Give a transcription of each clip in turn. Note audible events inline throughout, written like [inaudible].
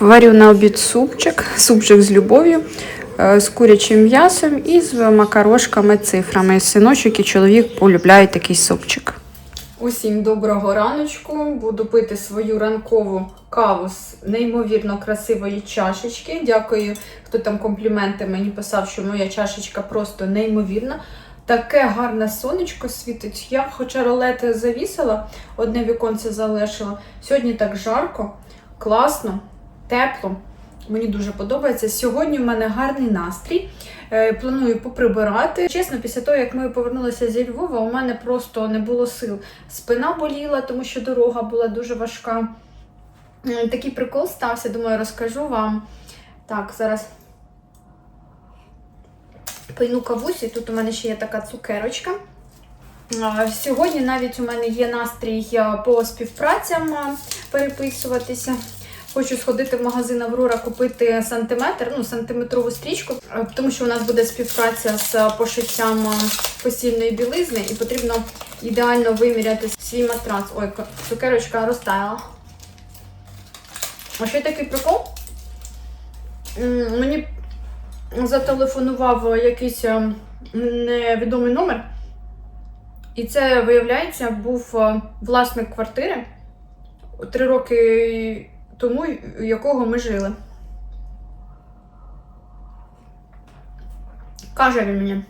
Варю на обід супчик, супчик з любов'ю, е, з курячим м'ясом і з макарошками, цифрами. Синочок і чоловік полюбляють такий супчик. Усім доброго раночку. Буду пити свою ранкову каву з неймовірно красивої чашечки. Дякую, хто там компліменти мені писав, що моя чашечка просто неймовірна. Таке гарне сонечко світить. Я хоча ролети завісила, одне віконце залишила. Сьогодні так жарко, класно, тепло. Мені дуже подобається. Сьогодні в мене гарний настрій. Е, Планую поприбирати. Чесно, після того, як ми повернулися зі Львова, у мене просто не було сил. Спина боліла, тому що дорога була дуже важка. Такий прикол стався, думаю, розкажу вам. Так, зараз пийну кавусі. Тут у мене ще є така цукерочка. Сьогодні навіть у мене є настрій по співпрацям переписуватися. Хочу сходити в магазин Аврора, купити сантиметр, ну, сантиметрову стрічку, е, тому що у нас буде співпраця з пошиттям е, постільної білизни і потрібно ідеально виміряти свій матрац. Ой, ка- цукерочка розтаяла. А ще такий прикол. Мені зателефонував якийсь е, невідомий номер. І це, виявляється, був власник квартири три роки тому, якого ми жили. Каже він мені,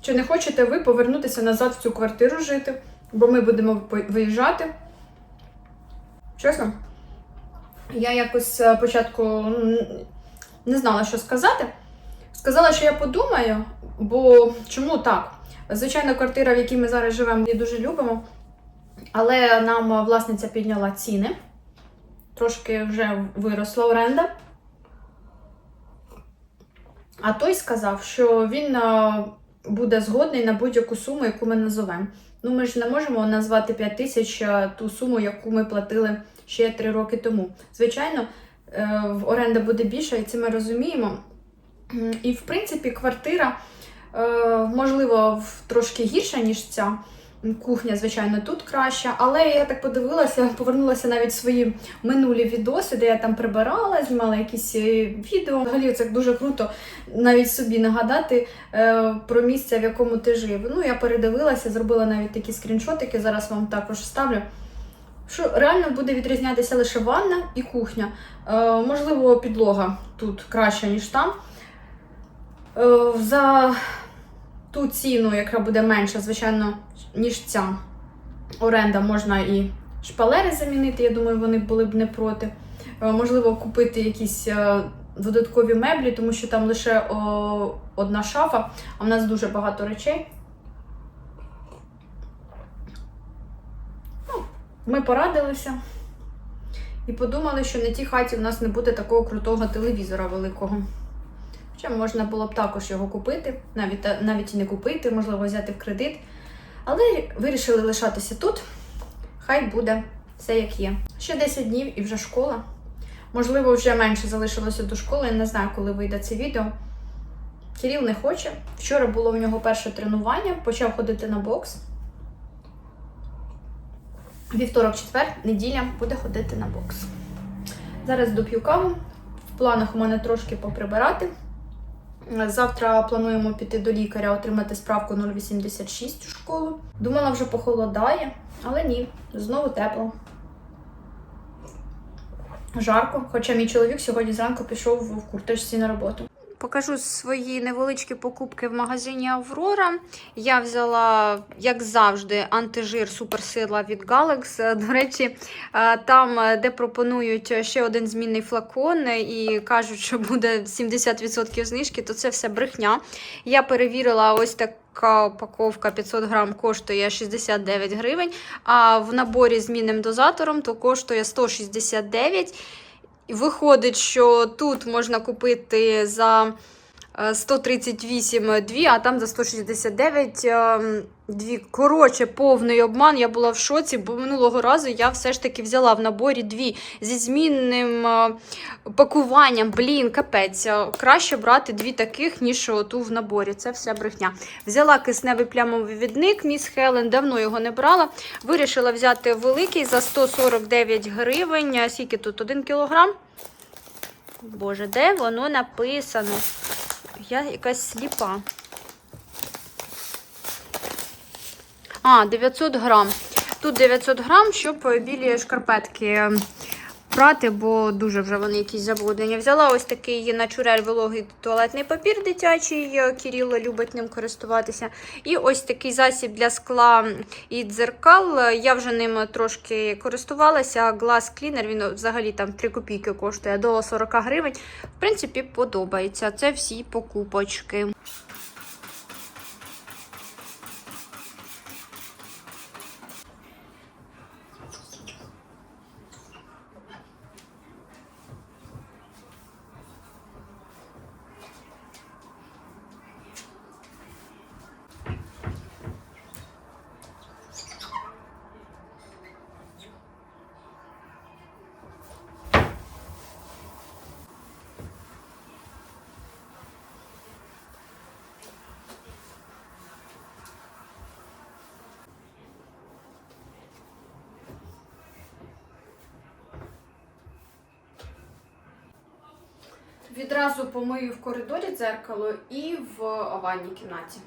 чи не хочете ви повернутися назад в цю квартиру жити, бо ми будемо виїжджати. Чесно, я якось е, спочатку не знала, що сказати. Сказала, що я подумаю, бо чому так? Звичайно, квартира, в якій ми зараз живемо, її дуже любимо. Але нам власниця підняла ціни. Трошки вже виросла оренда. А той сказав, що він е, буде згодний на будь-яку суму, яку ми назовемо. Ну, ми ж не можемо назвати 5 тисяч е, ту суму, яку ми платили ще 3 роки тому. Звичайно, е, оренда буде більша, і це ми розуміємо. І, в принципі, квартира, можливо, трошки гірша, ніж ця. Кухня, звичайно, тут краща, але я так подивилася, [laughs] повернулася навіть свої минулі відоси, де я там прибирала, знімала якісь е, відео. Взагалі це дуже круто навіть собі нагадати е, про місце, в якому ти жив. Ну, я передивилася, зробила навіть такі скріншотики, зараз вам також вставлю. Що реально буде відрізнятися лише ванна і кухня. Е, можливо, підлога тут краща, ніж там. Е, за ту ціну, яка буде менша, звичайно, ніж ця оренда, можна і шпалери замінити. Я думаю, вони були б не проти. Е, Можливо, купити якісь е, додаткові меблі, тому що там лише одна шафа, а в нас дуже багато речей. Ну, Ми порадилися і подумали, що на тій хаті в нас не буде такого крутого телевізора великого. Хоча можна було б також його купити, навіть, навіть і не купити, можливо, взяти в кредит. Але вирішили лишатися тут. Хай буде все як є. Ще 10 днів і вже школа. Можливо, вже менше залишилося до школи. Я не знаю, коли вийде це відео. Кирил не хоче. Вчора було в нього перше тренування, почав ходити на бокс. Вівторок, четвер, неділя буде ходити на бокс. Зараз доп'ю каву. В планах у мене трошки поприбирати. Завтра плануємо піти до лікаря, отримати справку 0,86 у школу. Думала, вже похолодає, але ні, знову тепло. Жарко, хоча мій чоловік сьогодні зранку пішов в курточці на роботу. Покажу свої невеличкі покупки в магазині Аврора. Я взяла, як завжди, антижир суперсила від Galax. До речі, е, там, е, де пропонують ще один змінний флакон і кажуть, що буде 70% знижки, то це все брехня. Я перевірила ось така упаковка 500 грам коштує 69 гривень, а в наборі з змінним дозатором то коштує 169 і Виходить, що тут можна купити за е, 138 дві, а там за 169 ем, дві. Коротше, повний обман. Я була в шоці, бо минулого разу я все ж таки взяла в наборі дві зі змінним е, пакуванням. Блін, капець. Е, Краще брати дві таких, ніж ту в наборі. Це все брехня. Взяла кисневий плямовий відник, міс Хелен, давно його не брала. Вирішила взяти великий за 149 гривень. Скільки тут? 1 кілограм. Боже, де воно написано? Я якась сліпа. А, 900 грам. Тут 900 грам, щоб білі шкарпетки прати, бо дуже вже вони якісь забруднені. Взяла ось такий натюрель вологий туалетний папір дитячий. Кирило любить ним користуватися. І ось такий засіб для скла і дзеркал. Я вже ним трошки користувалася. Glass Cleaner, він взагалі там 3 копійки коштує до 40 гривень. В принципі, подобається. Це всі покупочки. Відразу помию в коридорі дзеркало і в ванній кімнаті.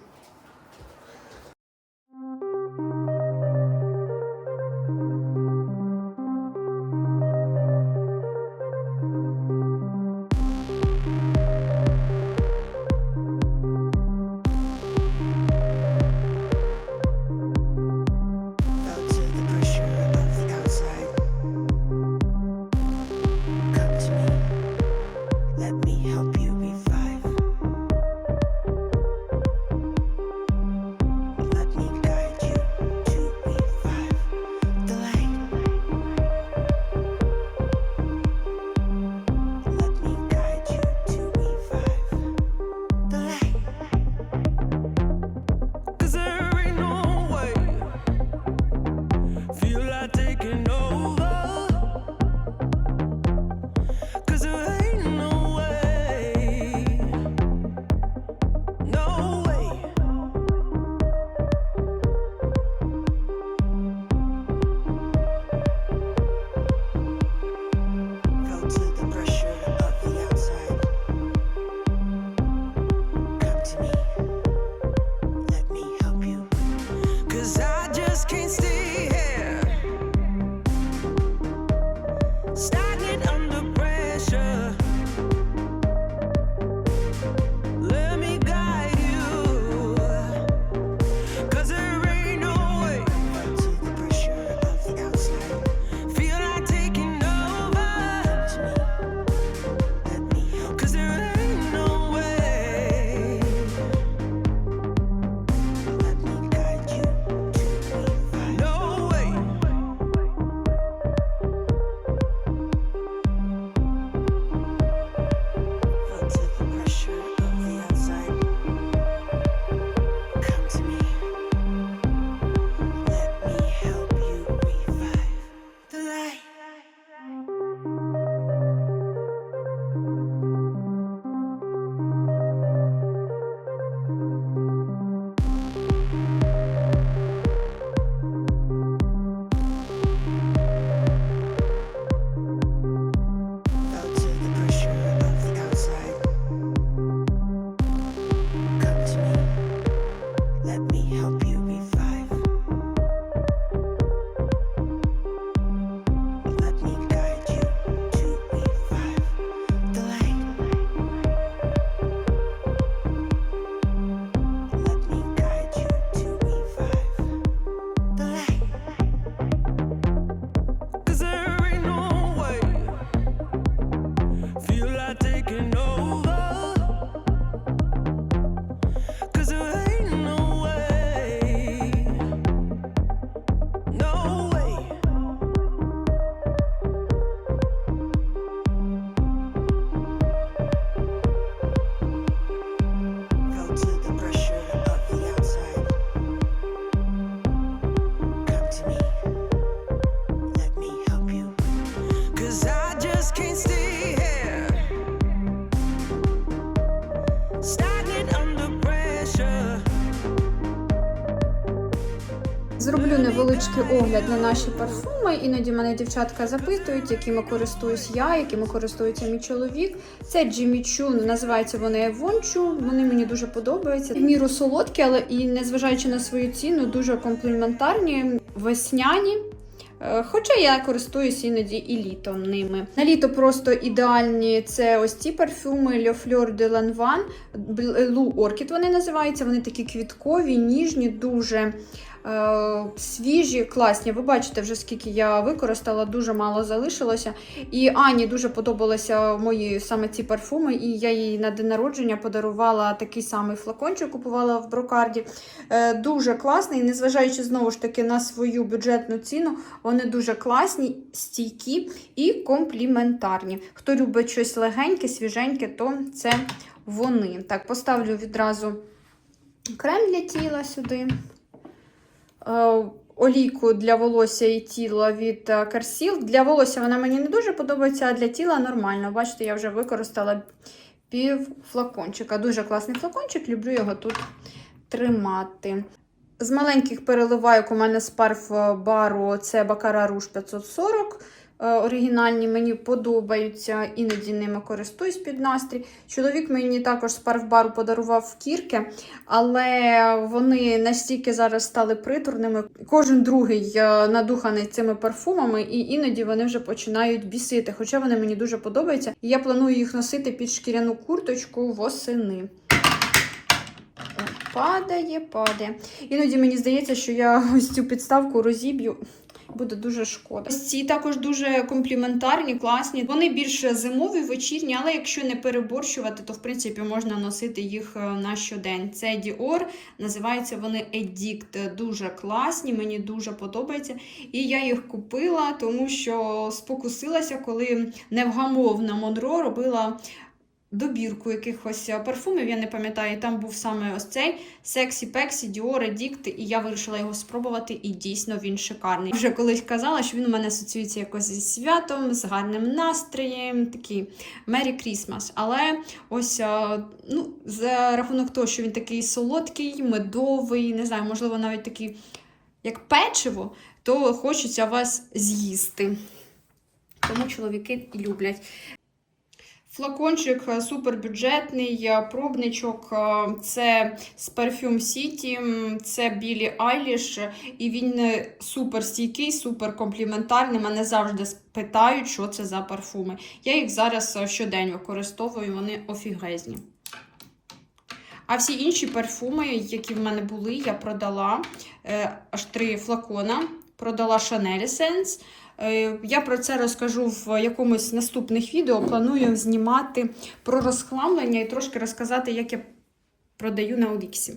Огляд на наші парфуми. Іноді мене дівчатка запитують, якими користуюсь я, якими користується мій чоловік. Це Jimmy Choo, називаються вони Вончу. Вони мені дуже подобаються. Міру солодкі, але і незважаючи на свою ціну, дуже компліментарні, весняні. Е, Хоча я користуюсь іноді і літом ними. На літо просто ідеальні це ось ці парфюми Le Fleur de Lanvin, Blue Orchid вони називаються. Вони такі квіткові, ніжні, дуже свіжі, класні. Ви бачите вже скільки я використала, дуже мало залишилося. І Ані дуже подобалися мої саме ці парфуми, і я їй на день народження подарувала такий самий флакончик, купувала в брокарді. Е, дуже класний, незважаючи знову ж таки на свою бюджетну ціну, вони дуже класні, стійкі і компліментарні. Хто любить щось легеньке, свіженьке, то це вони. Так, поставлю відразу крем для тіла сюди. Е, Олійку для волосся і тіла від е, Керсіл. Для волосся вона мені не дуже подобається, а для тіла нормально. Бачите, я вже використала пів флакончика. Дуже класний флакончик, люблю його тут тримати. З маленьких переливайок у мене з парф бару це Бакара Руш 540. Е, Оригінальні мені подобаються, іноді ними користуюсь під настрій. Чоловік мені також з парфбару подарував кірки, але вони настільки зараз стали притурними. Кожен другий е, надуханий цими парфумами, і іноді вони вже починають бісити. Хоча вони мені дуже подобаються. І я планую їх носити під шкіряну курточку восени. Падає, падає. Іноді мені здається, що я ось цю підставку розіб'ю. Буде дуже шкода. Ці також дуже компліментарні, класні. Вони більше зимові, вечірні, але якщо не переборщувати, то в принципі можна носити їх е, на щодень. Це Dior, називаються вони Edict. Дуже класні, мені дуже подобається. І я їх купила, тому що спокусилася, коли невгамовна Монро робила добірку якихось е, парфумів, я не пам'ятаю, там був саме ось цей Sexy Pexy Dior Edict, і я вирішила його спробувати, і дійсно він шикарний. Вже колись казала, що він у мене асоціюється якось зі святом, з гарним настроєм, такий Merry Christmas. Але ось е, ну, за рахунок того, що він такий солодкий, медовий, не знаю, можливо, навіть такий як печиво, то хочеться вас з'їсти. Тому чоловіки люблять. Флакончик е, супербюджетний, е, пробничок. е, Це з Perfume City, це Білі Айліш, і він супер стійкий, супер компліментарний. Мене завжди питають, що це за парфуми. Я їх зараз щодень використовую, вони офігезні. А всі інші парфуми, які в мене були, я продала аж три флакона. Продала Chanel Essence. Е, Я про це розкажу в якомусь наступних відео. Планую знімати про розхламлення і трошки розказати, як я продаю на Оліксі.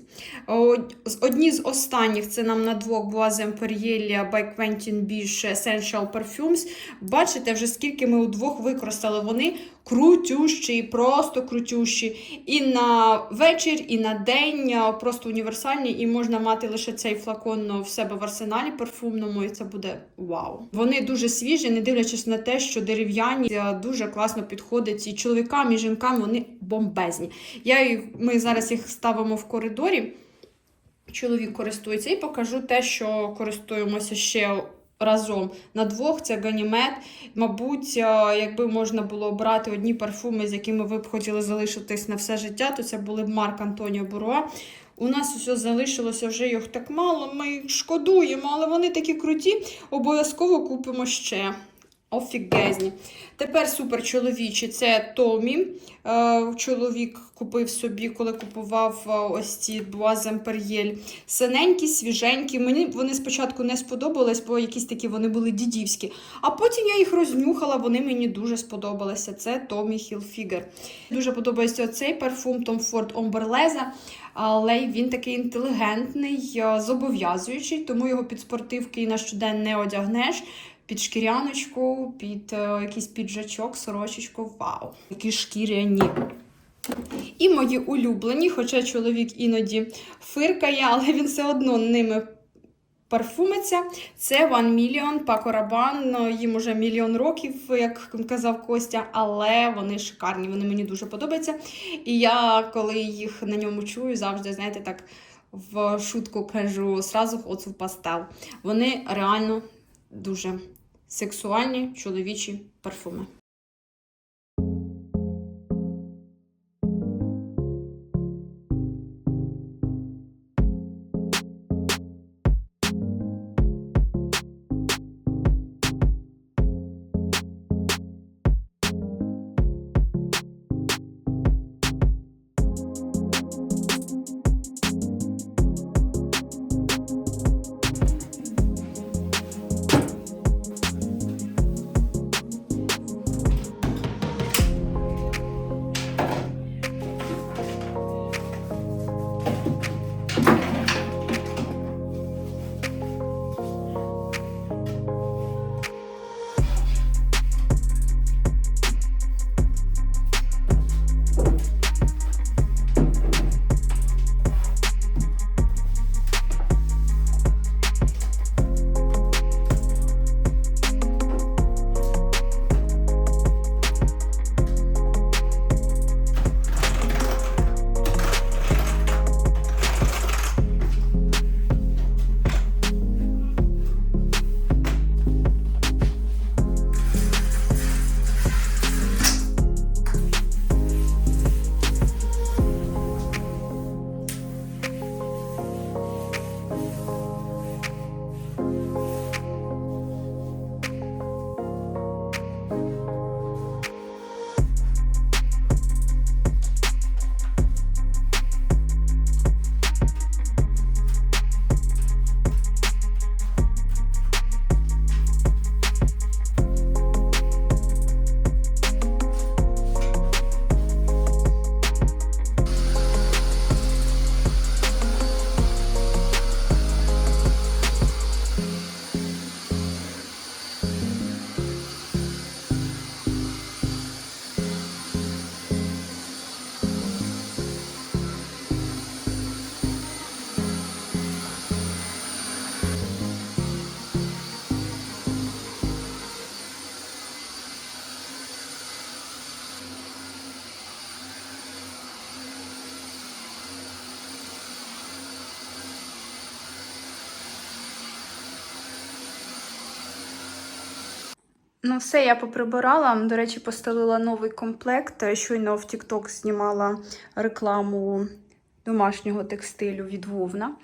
Одні з останніх це нам на двох була Zemperielia by Quentin Bish Essential Perfumes. Бачите, вже скільки ми удвох використали. Вони крутющі, просто крутющі. І на вечір, і на день, просто універсальні, і можна мати лише цей флакон в себе в арсеналі парфумному, і це буде вау. Вони дуже свіжі, не дивлячись на те, що дерев'яні дуже класно підходять і чоловікам, і жінкам вони бомбезні. Я їх, ми зараз їх ставимо в коридорі. Чоловік користується і покажу те, що користуємося ще разом на двох. Це ганімет. Мабуть, е, якби можна було обрати одні парфуми, з якими ви б хотіли залишитись на все життя, то це були б Марк Антоніо Буруа. У нас усе залишилося вже їх так мало. Ми їх шкодуємо, але вони такі круті. Обов'язково купимо ще. Офігезні. Тепер супер чоловічі. Це Томі. Е, Чоловік купив собі, коли купував е, ось ці два Земпер'єль. Синенькі, свіженькі. Мені вони спочатку не сподобались, бо якісь такі вони були дідівські. А потім я їх рознюхала, вони мені дуже сподобалися. Це Томі Хілфігер. Дуже подобається цей парфум Tom Ford Omberleza, але він такий інтелігентний, е, зобов'язуючий, тому його під спортивки і на щодень не одягнеш. Під шкіряночку, під е, якийсь піджачок, сорочечку. Вау! Які шкіряні. І мої улюблені, хоча чоловік іноді фиркає, але він все одно ними парфумиться. Це One Million Paco Rabanne. Їм уже мільйон років, як казав Костя, але вони шикарні, вони мені дуже подобаються. І я, коли їх на ньому чую, завжди, знаєте, так в шутку кажу, сразу хочу в пастел. Вони реально дуже сексуальні чоловічі парфуми. Ну, все, я поприбирала. До речі, постелила новий комплект. Щойно в TikTok знімала рекламу домашнього текстилю від Вовна.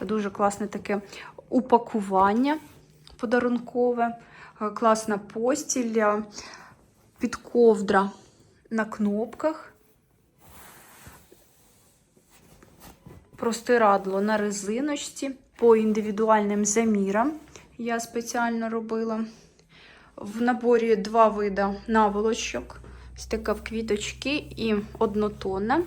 Дуже класне таке упакування подарункове, Е, класна постіль, е, підковдра на кнопках. Простирадло на резиночці по індивідуальним замірам. Я спеціально робила. В наборі два вида наволочок. Ось така в квіточки і однотонна.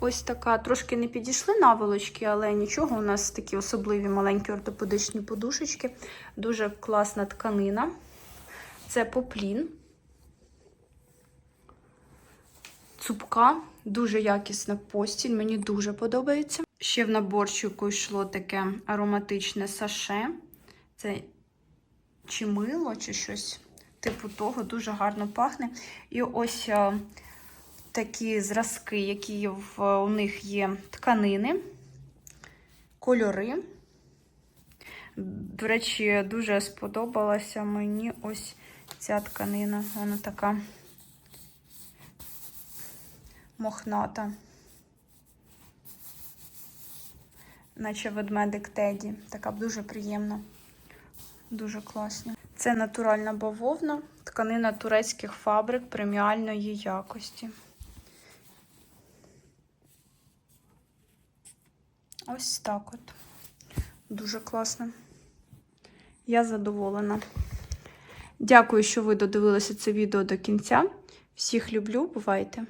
Ось така. Трошки не підійшли наволочки, але нічого. У нас такі особливі маленькі ортопедичні подушечки. Дуже класна тканина. Це поплін. Цупка, дуже якісна постіль, мені дуже подобається. Ще в наборчику йшло таке ароматичне саше. Це чи мило, чи щось типу того, дуже гарно пахне. І ось а, такі зразки, які в, у них є тканини, кольори. До речі, дуже сподобалася мені ось ця тканина. Вона така мохната. Наче ведмедик Теді. Така дуже приємна. Дуже класна. Це натуральна бавовна, тканина турецьких фабрик преміальної якості. Ось так от. Дуже класно. Я задоволена. Дякую, що ви додивилися це відео до кінця. Всіх люблю, бувайте!